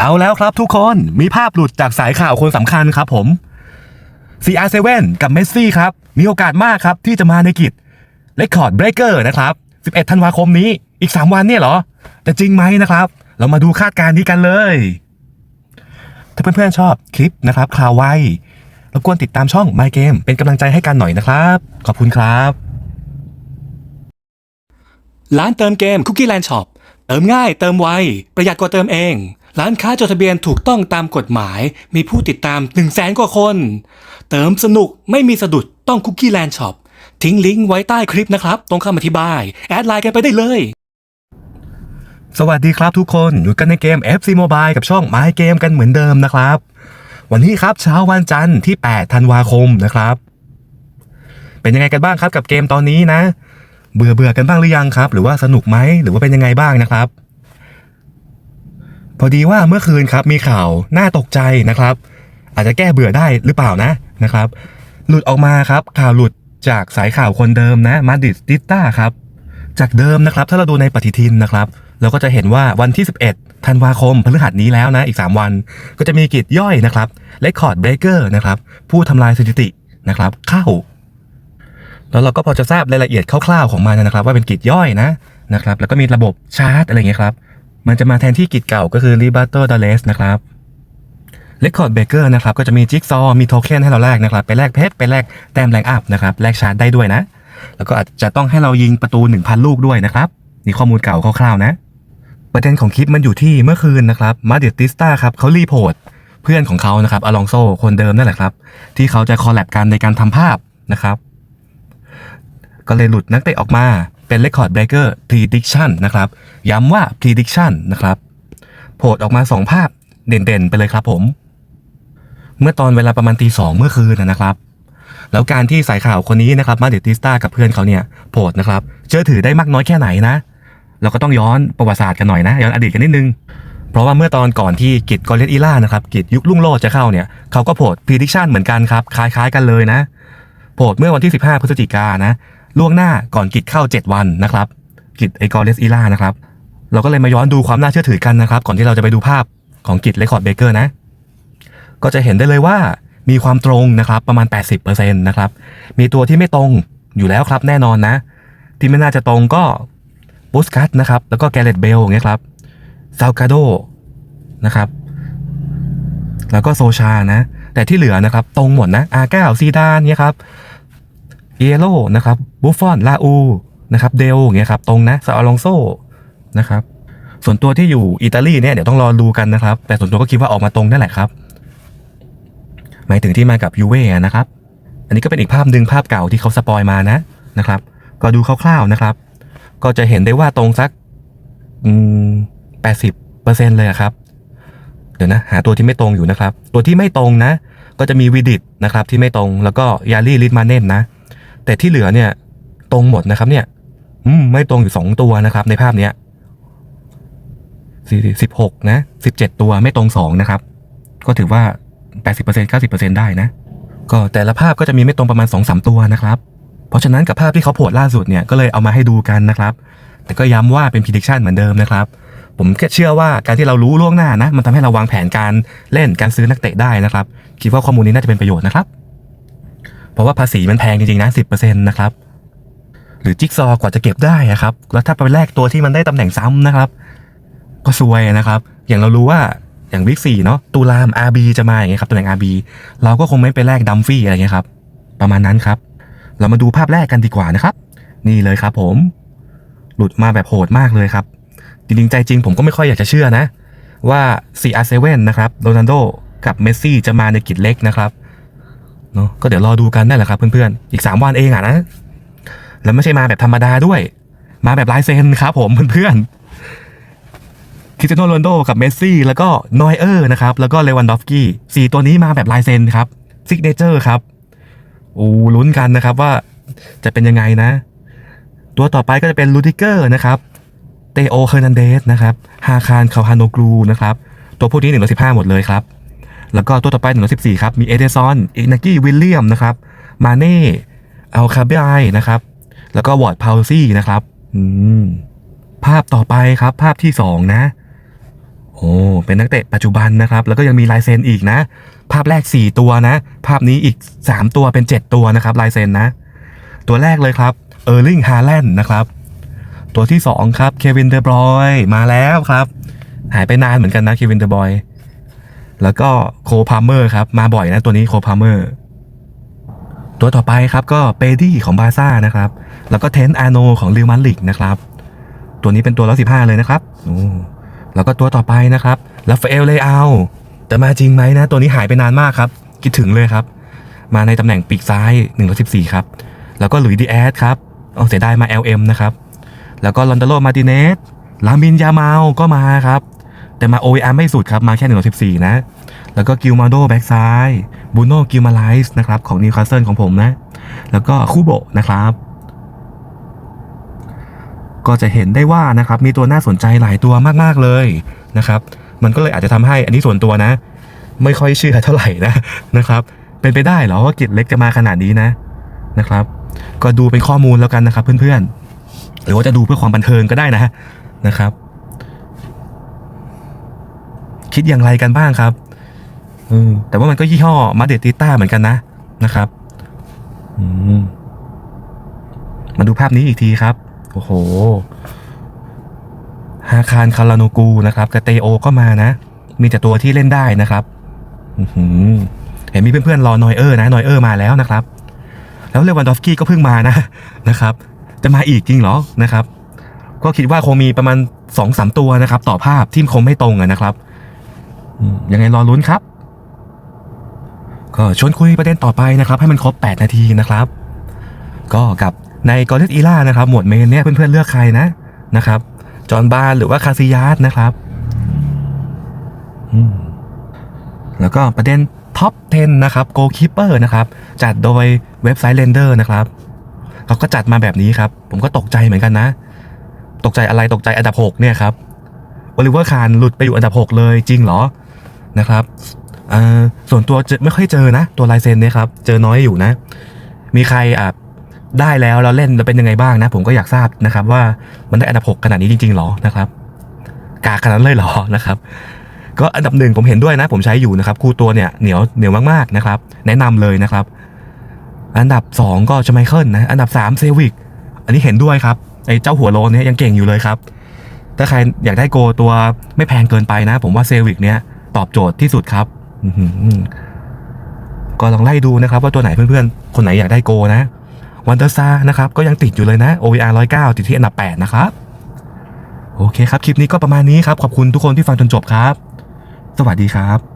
เอาแล้วครับทุกคนมีภาพหลุดจากสายข่าวคนสำคัญครับผม CR7 กับเมสซี่ครับ มีโอกาสมากครับที่จะมาในกิจ Record Breaker นะครับ 11 ธันวาคมนี้อีก 3 วันเนี่ยเหรอแต่จริงไหมนะครับ เรามาดูคาดการณ์นี้กันเลย ถ้าเพื่อนๆชอบคลิปนะครับข่าวไวรบกวนติดตามช่อง My Game เป็นกำลังใจให้กันหน่อยนะครับ ขอบคุณครับ ร้านเติมเกม Cookie Land Shop เติมง่ายเติมไวประหยัดกว่าเติมเอง ร้านค้าจดทะเบียนถูกต้องตามกฎหมาย มีผู้ติดตาม 1 0 0 0 0แสนกว่าคน เติมสนุกไม่มีสะดุดต้อง Cookie Land Shop ทิ้งลิงก์ไว้ใต้คลิปนะครับ ตรงคำอธิบาย แอดไลน์กันไปได้เลย สวัสดีครับทุกคนอยู่กันในเกม FC Mobile กับช่อง My Game กันเหมือนเดิมนะครับ วันนี้ครับเช้าวันจันทร์ที่ 8 ธันวาคมนะครับ เป็นยังไงกันบ้างครับกับเกมตอนนี้นะ เบื่อเบื่อกันบ้างหรือยังครับ หรือว่าสนุกไหมหรือว่าเป็นยังไงบ้างนะครับ พอดีว่าเมื่อคืนครับมีข่าวน่าตกใจนะครับ อาจจะแก้เบื่อได้หรือเปล่านะนะครับ หลุดออกมาครับข่าวหลุดจากสายข่าวคนเดิมนะมาดิสติต้าครับจากเดิมนะครับถ้าเราดูในปฏิทินนะครับ เราก็จะเห็นว่าวันที่ 11 ธันวาคมพฤหัสนี้แล้วนะอีก 3 วัน ก็จะมีกิจย่อยนะครับ Record Breaker นะครับผู้ทำลายสถิตินะครับเข้า แล้วเราก็พอจะทราบรายละเอียดคร่าวๆของมันนะครับ ว่าเป็นกิจย่อยนะนะครับ แล้วก็มีระบบชาร์ตอะไรอย่างเงี้ยครับ มันจะมาแทนที่กิจเก่าก็คือ r e b a t t l e d a l e s นะครับ Record Breaker นะครับก็จะมีจิ๊กซอว์มีโทเค็นให้เราแลกนะครับ ไปแลกเพชรไปแลกแต้มแรงอัพนะครับแลกชาร์จได้ด้วยนะ แล้วก็อาจจะต้องให้เรายิงประตู 1,000 ลูกด้วยนะครับนี่ข้อมูลเก่าคร่าวๆนะ ประเด็นของคลิปมันอยู่ที่เมื่อคืนนะครับมาเดติสตาครับเขารีโพร์ตเพื่อนของเขานะครับอลองโซคนเดิมนั่นแหละครับ ที่เขาจะคอลแลบกันในการทำภาพนะครับ ก็เลยหลุดนักเตะออกมา เป็น Record Breaker Prediction นะครับ ย้ำว่า Prediction นะครับโพร์ตออกมา 2 ภาพเด่นๆ ไปเลยครับผม เมื่อตอนเวลาประมาณตีสองเมื่อคืนนะครับ แล้วการที่สายข่าวคนนี้นะครับ มาเดติสตากับเพื่อนเขาเนี่ยโพสต์นะครับ เชื่อถือได้มากน้อยแค่ไหนนะ เราก็ต้องย้อนประวัติศาสตร์กันหน่อยนะ ย้อนอดีตกันนิดนึง เพราะว่าเมื่อตอนก่อนที่กิจกอเลตอีล่านะครับกิจยุคลุ่งโลดจะเข้าเนี่ยเขาก็โพสต์ prediction เหมือนกันครับคล้ายๆกันเลยนะโพสต์เมื่อวันที่ 15 พฤศจิกานะ ล่วงหน้าก่อนกิจเข้า 7 วันนะครับ กิจไอกอเลตอีล่านะครับ เราก็เลยมาย้อนดูความน่าเชื่อถือกันนะครับ ก่อนที่เราจะไปดูภาพของกิจเรคคอร์ดเบเกอร์นะ ก็จะเห็นได้เลยว่ามีความตรงนะครับประมาณ 80%นะครับ มีตัวที่ไม่ตรงอยู่แล้วครับแน่นอนนะ ที่ไม่น่าจะตรงก็บูสกัตนะครับ แล้วก็แกเรตเบลเงี้ยครับซา l กาโดนะครับ แล้วก็โซชานะ แต่ที่เหลือนะครับ ตรงหมดนะอาก้าซีดานเนี่ยครับ เอโลนะครับบุฟฟอนลาอูนะครับเดลอย่างเงี้ยครับตรงนะซาอลองโซนะครับส่วนตัวที่อยู่อิตาลีเนี่ยเดี๋ยวต้องรอดูกันนะครับ แต่ส่วนตัวก็คิดว่าออกมาตรงนั่นแหละครับ หมายถึงที่มากับยูเว่นะครับ อันนี้ก็เป็นอีกภาพหนึ่งภาพเก่าที่เขาสปอยมานะนะครับ ก็ดูคร่าวๆนะครับ ก็จะเห็นได้ว่าตรงสักแปดสิบเปอร์เซ็นเลยครับ เดี๋ยวนะ หาตัวที่ไม่ตรงอยู่นะครับ ตัวที่ไม่ตรงนะ ก็จะมีวิดิตนะครับที่ไม่ตรงแล้วก็ยารีลิทมาเน่นนะ แต่ที่เหลือเนี่ย ตรงหมดนะครับ เนี่ยอืมไม่ตรงอยู่สองตัวนะครับ ในภาพเนี้ยสี่สิบหกนะสิบเจ็ดตัวไม่ตรงสองนะครับ ก็ถือว่าแปดสิบเปอร์เซ็นเก้าสิบเปอร์เซ็นได้นะ ก็แต่ละภาพก็จะมีไม่ตรงประมาณ2องสามตัวนะครับ เพราะฉะนั้นกับภาพที่เขาโพสล่าสุดเนี่ยก็เลยเอามาให้ดูกันนะครับ แต่ก็ย้ำว่าเป็น prediction เหมือนเดิมนะครับ ผมแค่เชื่อว่าการที่เรารู้ล่วงหน้านะ มันทำให้เราวางแผนการเล่นการซื้อนักเตะได้นะครับ คิดว่าข้อมูลนี้น่าจะเป็นประโยชน์นะครับ เพราะว่าภาษีมันแพงจริงๆนะสินะครับ หรือจิ๊กซอกว่าจะเก็บได้อะครับ แล้วถ้าไปแลกตัวที่มันได้ตำแหน่งซ้ำนะครับ ก็ซวยนะครับ อย่างเรารู้ว่าอย่างวิกสี่เนาะตูลาม RB จะมาอย่างเงี้ยครับตำแหน่ง RB เราก็คงไม่ไปแลกดัมฟี่อะไรเงี้ยครับ ประมาณนั้นครับ เรามาดูภาพแรกกันดีกว่านะครับ นี่เลยครับผม หลุดมาแบบโหดมากเลยครับ จริงๆใจจริงผมก็ไม่ค่อยอยากจะเชื่อนะ ว่า CR7 นะครับโรนัลโดกับเมสซี่จะมาในกิจเล็กนะครับ เนาะก็เดี๋ยวรอดูกันนั่นแหละครับเพื่อนๆ อีก 3 วันเองอะนะ แล้วไม่ใช่มาแบบธรรมดาด้วย มาแบบลายเซ็นครับผมเพื่อนๆคริสเตียโนโรนโดกับเมสซี่แล้วก็นอยเออร์นะครับแล้วก็เลวันดอฟกี้สี่ตัวนี้มาแบบลายเซ็นครับซิกเนเจอร์ครับโอ้ลุ้นกันนะครับว่าจะเป็นยังไงนะ ตัวต่อไปก็จะเป็นลูดิเกอร์นะครับเตโอเฮอร์นันเดสนะครับฮาคารคาฮานโนกรูนะครับ ตัวพวกนี้หนึ่งร้อยสิบห้าหมดเลยครับ แล้วก็ตัวต่อไปหนึ่งร้อยสิบสี่ครับมีเอเดซอนอินากี้วิลเลียมนะครับมาเน่อัลคาเบไอนะครับ แล้วก็วอร์ดพาวซี่นะครับอืมภาพต่อไปครับภาพที่สองนะ โอ้เป็นนักเตะปัจจุบันนะครับ แล้วก็ยังมีลายเซ็นอีกนะ ภาพแรก4ตัวนะ ภาพนี้อีก3ตัวเป็น7ตัวนะครับลายเซ็นนะ ตัวแรกเลยครับเออร์ลิงฮาแลนด์นะครับ ตัวที่2ครับเควินเดอบรอยมาแล้วครับ หายไปนานเหมือนกันนะเควินเดอบรอย แล้วก็โคพาเมอร์ครับมาบ่อยนะตัวนี้โคพาเมอร์ตัวต่อไปครับก็เปดี้ของบาซ่านะครับ แล้วก็เทนอาโนของลิวมันลิกนะครับ ตัวนี้เป็นตัวร้อยสิบห้าเลยนะครับโอ้แล้วก็ตัวต่อไปนะครับลาฟาเอลเลอาแต่มาจริงไหมนะ ตัวนี้หายไปนานมากครับ คิดถึงเลยครับ มาในตำแหน่งปีกซ้าย114ครับ แล้วก็หลุยดีแอสครับเอาเสียดายมา LM นะครับ แล้วก็ลอนดาโลมาติเนสลามินยามาลก็มาครับ แต่มา OER ไม่สุดครับ มาแค่ 114 นะ แล้วก็กิลมาโดแบ็กซ้ายบูโน่กิลมาไลส์นะครับ ของนิวคาสเซิลของผมนะ แล้วก็คูโบนะครับ ก็จะเห็นได้ว่านะครับ มีตัวน่าสนใจหลายตัวมากๆเลยนะครับ มันก็เลยอาจจะทำให้อันนี้ส่วนตัวนะ ไม่ค่อยเชื่อเท่าไหร่นะนะครับ เป็นไปได้เหรอว่ากิจเล็กจะมาขนาดนี้นะนะครับ ก็ดูเป็นข้อมูลแล้วกันนะครับเพื่อนๆ หรือว่าจะดูเพื่อความบันเทิงก็ได้นะนะครับ คิดอย่างไรกันบ้างครับอแต่ว่ามันก็ยี่ห้อมาเดติต้าเหมือนกันนะนะครับมมาดูภาพนี้อีกทีครับ โอ้โหฮาคารคาราโนกูนะครับกาเตโอก็มานะ มีแต่ตัวที่เล่นได้นะครับเห็นมีเพื่อนๆรอนอยเออร์นะนอยเออร์มาแล้วนะครับ แล้วเลวันดอฟสกี้ก็เพิ่งมานะนะครับ จะมาอีกจริงเหรอนะครับ ก็คิดว่าคงมีประมาณสองสามตัวนะครับ ต่อภาพที่คงไม่ตรงนะครับ ยังไงรอลุ้นครับ ก็ชวนคุยประเด็นต่อไปนะครับ ให้มันครบ 8 นาทีนะครับ ก็กับในกอริสอีล่านะครับ หมวดเมนเนี่ยเพื่อนๆเลือกใครนะนะครับ จอห์นบาร์หรือว่าคาซิยาสนะครับแล้วก็ประเด็นท็อป 10 นะครับโกคิปเปอร์นะครับ จัดโดยเว็บไซต์เรนเดอร์นะครับเขาก็จัดมาแบบนี้ครับ ผมก็ตกใจเหมือนกันนะ ตกใจอะไรตกใจอันดับ 6 เนี่ยครับโอลิเวอร์คานหลุดไปอยู่อันดับ 6 เลยจริงเหรอ นะครับส่วนตัวจอไม่ค่อยเจอนะ ตัวลายเซ็นเนี่ยครับ เจอน้อยอยู่นะ มีใครอะได้แล้วแล้วเล่นแล้วเป็นยังไงบ้างนะ ผมก็อยากทราบนะครับ ว่ามันได้อันดับ6ขนาดนี้จริงๆหรอนะครับ กากขนาดเลยหรอนะครับ ก็อันดับหนึ่งผมเห็นด้วยนะ ผมใช้อยู่นะครับ คู่ตัวเนี่ยเหนียวเหนียวมากๆนะครับ แนะนำเลยนะครับ อันดับ 2 ก็จะไมเคิลนะ อันดับ3เซวิกอันนี้เห็นด้วยครับไอ้เจ้าหัวโลนเนี่ยยังเก่งอยู่เลยครับ ถ้าใครอยากได้โกตัวไม่แพงเกินไปนะ ผมว่าเซวิกเนี่ย ตอบโจทย์ที่สุดครับก็ลองไล่ดูนะครับ ว่าตัวไหนเพื่อนๆ คนไหนอยากได้โกนะวันเดอร์ซานะครับ ก็ยังติดอยู่เลยนะ OVR 109 ติดที่อันดับ 8 นะครับ โอเคครับ คลิปนี้ก็ประมาณนี้ครับ ขอบคุณทุกคนที่ฟังจนจบครับ สวัสดีครับ